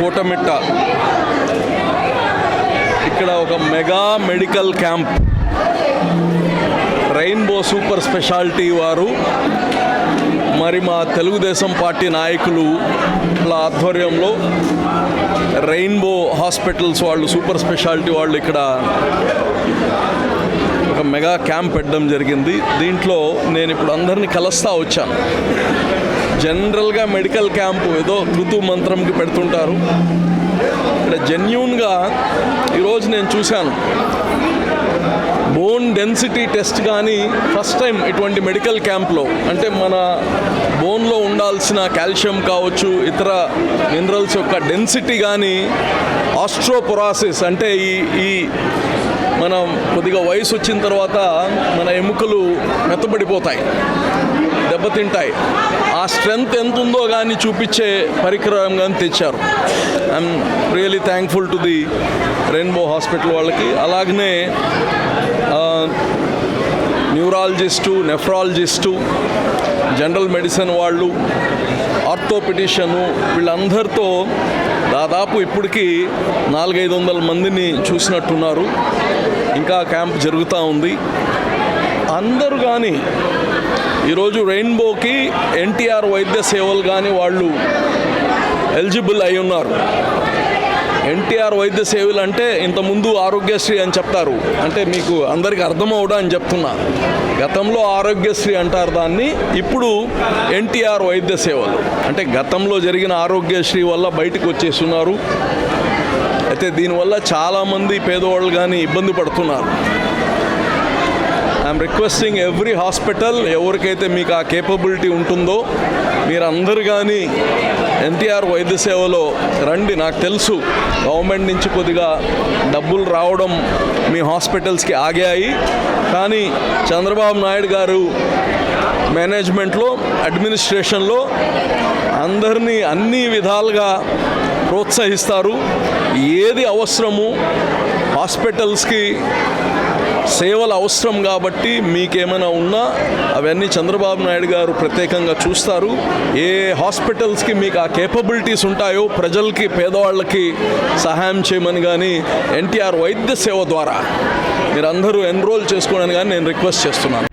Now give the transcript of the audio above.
కోటమిట్ట. ఇక్కడ ఒక mega medical camp. Rainbow super speciality వారు మరి మా తెలుగుదేశం పార్టీ నాయకులు ఆధ్వర్యంలో రెయిన్బో హాస్పిటల్స్ వాళ్ళు సూపర్ స్పెషాలిటీ వాళ్ళు ఇక్కడ ఒక మెగా క్యాంప్ పెట్టడం జరిగింది. దీంట్లో నేను ఇప్పుడు అందరినీ కలుస్తా వచ్చాను. జనరల్గా మెడికల్ క్యాంపు ఏదో ఋతు మంత్రంకి పెడుతుంటారు. ఇక్కడ జెన్యున్గా ఈరోజు నేను చూశాను. బోన్ డెన్సిటీ టెస్ట్ కానీ ఫస్ట్ టైం ఇటువంటి మెడికల్ క్యాంప్లో అంటే మన బోన్లో ఉండాల్సిన కాల్షియం కావచ్చు ఇతర మినరల్స్ యొక్క డెన్సిటీ కానీ ఆస్ట్రోపొరాసిస్ అంటే ఈ ఈ మనం కొద్దిగా వయసు వచ్చిన తర్వాత మన ఎముకలు మెత్తబడిపోతాయి దెబ్బతింటాయి. ఆ స్ట్రెంగ్త్ ఎంత ఉందో కానీ చూపించే పరికరం కానీ తెచ్చారు. I'm really thankful to the Rainbow hospital వాళ్ళకి. అలాగనే న్యూరాలజిస్టు నెఫ్రాలజిస్టు జనరల్ మెడిసిన్ వాళ్ళు ఆర్థోపెడిషను వీళ్ళందరితో దాదాపు ఇప్పటికీ నాలుగైదు వందల మందిని చూసినట్టున్నారు. ఇంకా క్యాంప్ జరుగుతూ ఉంది. అందరూ కానీ ఈరోజు రెయిన్బోకి ఎన్టీఆర్ వైద్య సేవలు కానీ వాళ్ళు ఎలిజిబుల్ అయి ఉన్నారు ఎన్టీఆర్ వైద్య సేవలు అంటే ఇంతకుముందు ఆరోగ్యశ్రీ అని చెప్తారు. అంటే మీకు అందరికీ అర్థం అవడం అని చెప్తున్నా. గతంలో ఆరోగ్యశ్రీ అంటారు దాన్ని ఇప్పుడు ఎన్టీఆర్ వైద్య సేవలు. అంటే గతంలో జరిగిన ఆరోగ్యశ్రీ వల్ల బయటకు వచ్చేస్తున్నారు. అయితే దీనివల్ల చాలామంది పేదవాళ్ళు కానీ ఇబ్బంది పడుతున్నారు. ఐఎమ్ రిక్వెస్టింగ్ ఎవ్రీ హాస్పిటల్ ఎవరికైతే మీకు ఆ కేపబిలిటీ ఉంటుందో మీరందరూ కానీ ఎన్టీఆర్ వైద్య సేవలో రండి. నాకు తెలుసు గవర్నమెంట్ నుంచి కొద్దిగా డబ్బులు రావడం మీ హాస్పిటల్స్కి ఆగాయి. కానీ చంద్రబాబు నాయుడు గారు మేనేజ్మెంట్లో అడ్మినిస్ట్రేషన్లో అందరినీ అన్ని విధాలుగా ప్రోత్సహిస్తారు. ఏది అవసరము హాస్పిటల్స్కి సేవలు అవసరం కాబట్టి మీకేమైనా ఉన్నా అవన్నీ చంద్రబాబు నాయుడు గారు ప్రత్యేకంగా చూస్తారు. ఏ హాస్పిటల్స్కి మీకు ఆ కేపబిలిటీస్ ఉంటాయో ప్రజలకి పేదవాళ్ళకి సహాయం చేయమని కానీ ఎన్టీఆర్ వైద్య సేవ ద్వారా మీరందరూ ఎన్రోల్ చేసుకోవడానికి కానీ నేను రిక్వెస్ట్ చేస్తున్నాను.